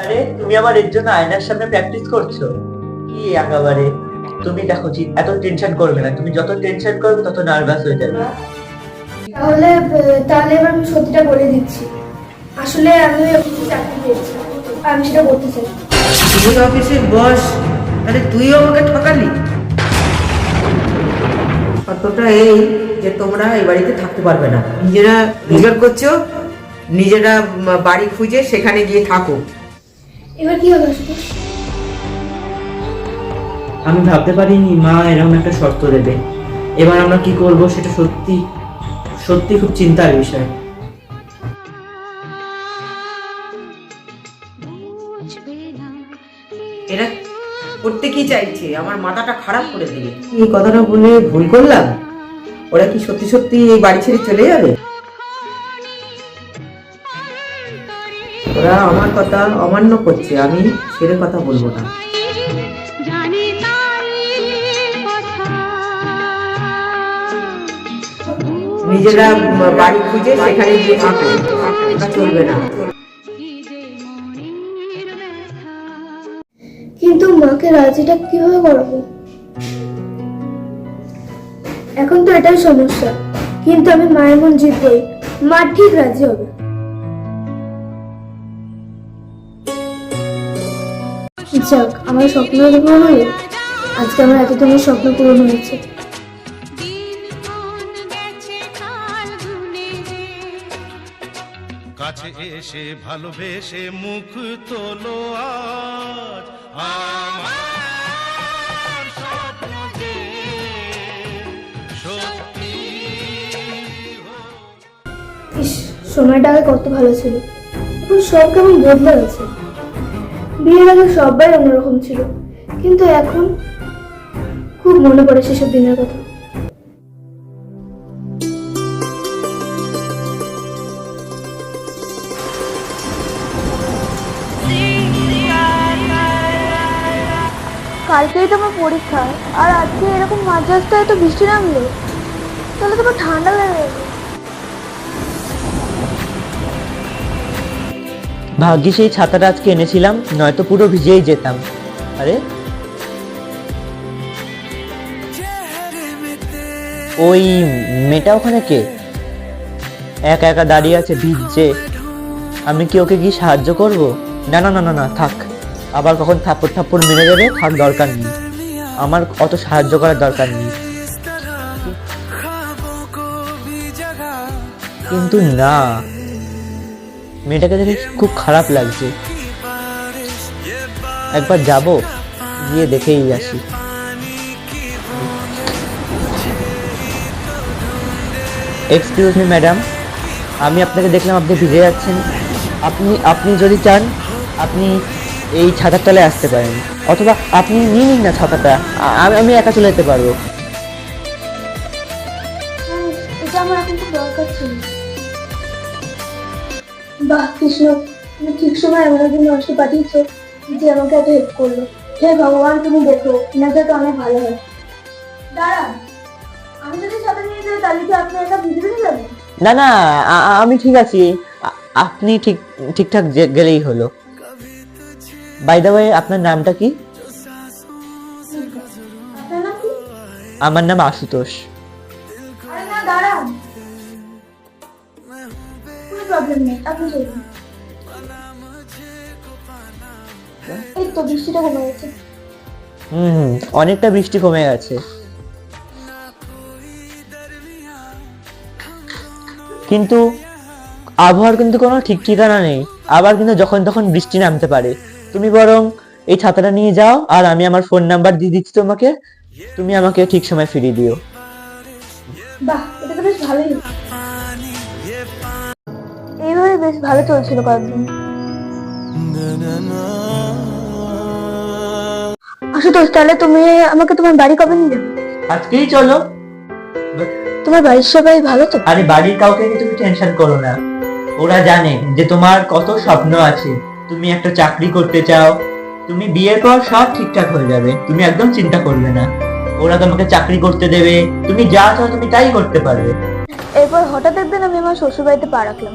আরে তুমি আমার এর জন্য আয়নার সামনে প্র্যাকটিস করছ? কি একেবারে? তুমি দেখো জি, এত টেনশন করবে না। তুমি যত টেনশন করবে তত নার্ভাস হয়ে যাবে। তাহলে তাহলে এবার আমি সত্যিটা বলে দিচ্ছি। আসলে আমি অফিসে চাকরি পেয়েছি। আমি সেটা করতে চাই। তুই অফিসের বস তাহলে তুইও আমাকে ঠকালি? সত্যটা এই যে তোমরা এই বাড়িতে থাকতে পারবে না। নিজেরা রোজগার করছ নিজেরা বাড়ি খুঁজে সেখানে গিয়ে থাকো। এবার কি হবে আমি ভাবতে পারিনি মা এরকম একটা শর্ত দেবে। এবার আমরা কি করব সেটা সত্যি সত্যি খুব চিন্তার বিষয়। এরা করতে কি চাইছে আমার মাথাটা খারাপ করে দিবে এই কথাটা বলে ভুল করলাম? ওরা কি সত্যি সত্যি এই বাড়ি ছেড়ে চলে যাবে? ওরা আমার কথা অমান্য করছে আমি ছেড়ে কথা বলব না। জানি তাই কথা। নিজেরা বাড়ি খুঁজে সেখানে গিয়ে থাকো চলবে না। মাকে রাজিটা কীভাবে করাবো? এখন তো এটাই সমস্যা। কিন্তু আমি মায়ের মন জিতবই মা ঠিক রাজি হবে। যাক আমার স্বপ্ন পূরণ হলো আজকে আমার এতদিনের স্বপ্ন পূরণ হয়েছে। দিন ক্ষণ গেছে কাল গুনে রে। কাছে এসে ভালোবেসে মুখ তোলো আজ। ইস সময়টা আগে কত ভালো ছিল। এখন সব কেমন বদলে গেছে। বিয়ের আগে সবাই অন্যরকম ছিল। কিন্তু এখন খুব মনে পড়ে সেসব দিনের কথা। কালকেই তো আমার পরীক্ষা, আর আজকে এরকম মাঝরাস্তায় এত বৃষ্টি নামলো, তাহলে তোমার ঠান্ডা লেগে ভাগ্যে সেই ছাতাটা আজকে এনেছিলাম, নয়তো পুরো ভিজেই যেতাম। আরে? ওই মেয়েটা ওখানে কে? একা একা দাঁড়িয়ে আছে ভিজছে। আমি কি ওকে কি সাহায্য করব? না না না না না, থাক। আবার কখন থাপ্পড় থাপ্পড় মেরে যাবে থাক দরকার নেই। আমার অত সাহায্য করার দরকার নেই। কিন্তু না, মেয়েটাকে দেখে খুব খারাপ লাগছে। একবার যাব, গিয়ে দেখেই আসি। এক্সকিউজ মি ম্যাডাম আমি আপনাকে দেখলাম আপনি ভিজে যাচ্ছেন আপনি আপনি যদি চান, আপনি এই ছাতার তলায় আসতে পারেন। অথবা আপনি নিয়ে নিন না ছাতাটা। আমি আমি একা চলে যেতে পারব। এটা আমার এখন খুব দরকার ছিল। বাহ কৃষ্ণ তুমি ঠিক সময় এমন একজন মানুষকে পাঠিয়েছো যে আমাকে এত হেল্প করল। হে ভগবান তুমি দেখো এনাকে তো অনেক ভালো হয়। দাঁড়ান আমি যদি সাথে নিয়ে যাই তাহলে কি আপনি একা যাবেন? না না আমি ঠিক আছি। আপনি ঠিক ঠিকঠাক গেলেই হলো। বাই দ্য ওয়ে আপনার নামটা কি? আমার নাম আশুতোষ। হুম, অনেকটা বৃষ্টি কমে গেছে। কিন্তু আবহাওয়ার কিন্তু কোনো ঠিক ঠিকানা নেই। আবার কিন্তু যখন তখন বৃষ্টি নামতে পারে। তুমি বরং এই ছাতাটা নিয়ে যাও আর আমি আমার ফোন নাম্বার দিয়ে দিচ্ছি তোমাকে। তুমি আমাকে ঠিক সময় ফিরিয়ে দিও। বাহ এটা তো বেশ ভালোই। এইভাবে বেশ ভালো চলছিল কয়েকদিন। আশুতোষ তাহলে তুমি আমাকে তোমার বাড়ি কবে নিয়ে যাবে? আজকেই চলো। তোমার বাড়ির সবাই ভালো তো? আরে বাড়ির কাউকে তুমি টেনশন করো না। ওরা জানে যে তোমার কত স্বপ্ন আছে। তুমি একটা চাকরি করতে চাও তুমি বিয়ের পর সব ঠিকঠাক হয়ে যাবে তুমি একদম চিন্তা করবে না। ওরা তোমাকে চাকরি করতে দেবে তুমি যা চাও তুমি তাই করতে পারবে। এরপর হঠাৎ একদিন আমি আমার শ্বশুর বাড়িতে পা রাখলাম।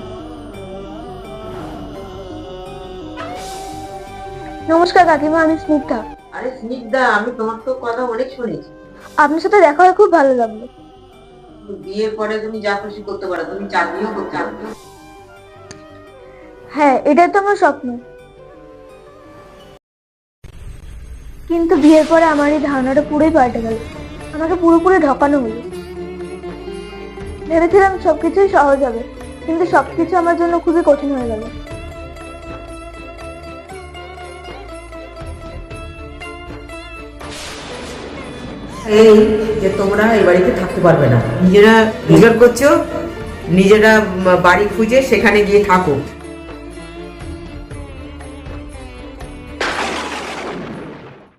নমস্কার কাকিমা আমি স্নিগ্ধা। আরে স্নিগ্ধা আমি তোমার তো কথা অনেক শুনেছি। আপনার সাথে দেখা হয়ে খুব ভালো লাগল। বিয়ের পরে তুমি যা খুশি করতে পারো তুমি চাকরিও করতে পারো। হ্যাঁ এটাই তো আমার স্বপ্ন। কিন্তু বিয়ের পরে আমার এই ধারণাটা পুরোই পাল্টে গেল। আমাকে পুরোপুরি ঢকানো হলো। ভেবেছিলাম সবকিছুই সহজ হবে, কিন্তু সবকিছু আমার জন্য খুবই কঠিন হয়ে গেল। এই যে তোমরা এই বাড়িতে থাকতে পারবে না। নিজেরা রোজগার করছ, নিজেরা বাড়ি খুঁজে সেখানে গিয়ে থাকো।